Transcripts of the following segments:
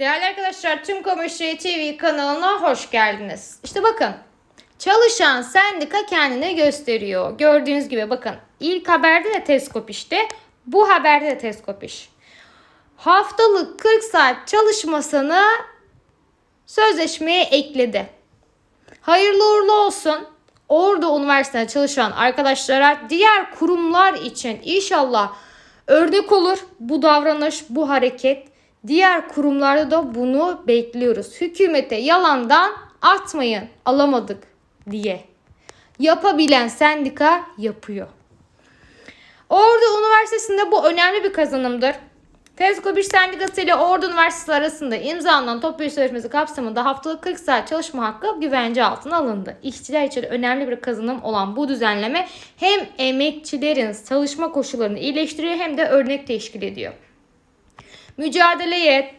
Değerli arkadaşlar tüm Komüşçü TV kanalına hoş geldiniz. İşte bakın çalışan sendika kendine gösteriyor. Gördüğünüz gibi bakın ilk haberde de teskop işte bu haberde de teskop iş. Haftalık 40 saat çalışmasını sözleşmeye ekledi. Hayırlı uğurlu olsun. Orada üniversitede çalışan arkadaşlara diğer kurumlar için inşallah örnek olur bu davranış, bu hareket. Diğer kurumlarda da bunu bekliyoruz. Hükümete yalandan atmayın alamadık diye. Yapabilen sendika yapıyor. Ordu Üniversitesi'nde bu önemli bir kazanımdır. Tezko bir sendikası ile Ordu Üniversitesi arasında imzalanan toplu sözleşmesi kapsamında haftalık 40 saat çalışma hakkı güvence altına alındı. İşçiler için önemli bir kazanım olan bu düzenleme hem emekçilerin çalışma koşullarını iyileştiriyor hem de örnek teşkil ediyor. Mücadeleye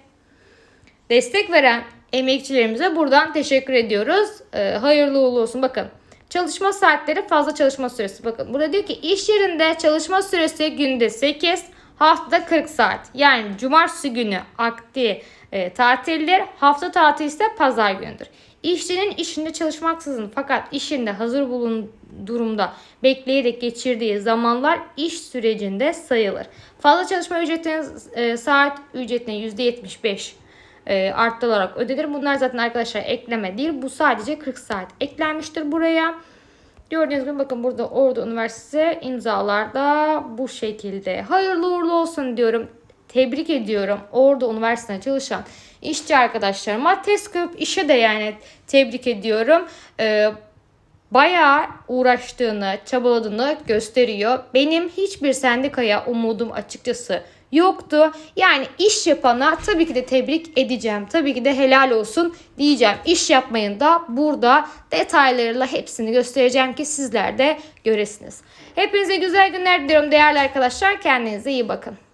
destek veren emekçilerimize buradan teşekkür ediyoruz. Ee, hayırlı uğurlu olsun. Bakın çalışma saatleri fazla çalışma süresi. Bakın burada diyor ki iş yerinde çalışma süresi günde 8, haftada 40 saat. Yani cumartesi günü akti e, tatildir. Hafta tatili ise pazar günüdür. İşçinin işinde çalışmaksızın fakat işinde hazır bulun durumda bekleyerek geçirdiği zamanlar iş sürecinde sayılır. Fazla çalışma ücretinin e, saat ücretine %75 e, arttırılarak ödenir. Bunlar zaten arkadaşlar ekleme değil. Bu sadece 40 saat eklenmiştir buraya. Gördüğünüz gibi bakın burada Ordu Üniversitesi imzalarda bu şekilde. Hayırlı uğurlu olsun diyorum. Tebrik ediyorum Ordu Üniversitesi'nde çalışan işçi arkadaşlarıma. Teskop işe de yani tebrik ediyorum. Ee, bayağı uğraştığını, çabaladığını gösteriyor. Benim hiçbir sendikaya umudum açıkçası yoktu. Yani iş yapana tabii ki de tebrik edeceğim. Tabii ki de helal olsun diyeceğim. İş yapmayın da burada detaylarıyla hepsini göstereceğim ki sizler de göresiniz. Hepinize güzel günler diliyorum değerli arkadaşlar. Kendinize iyi bakın.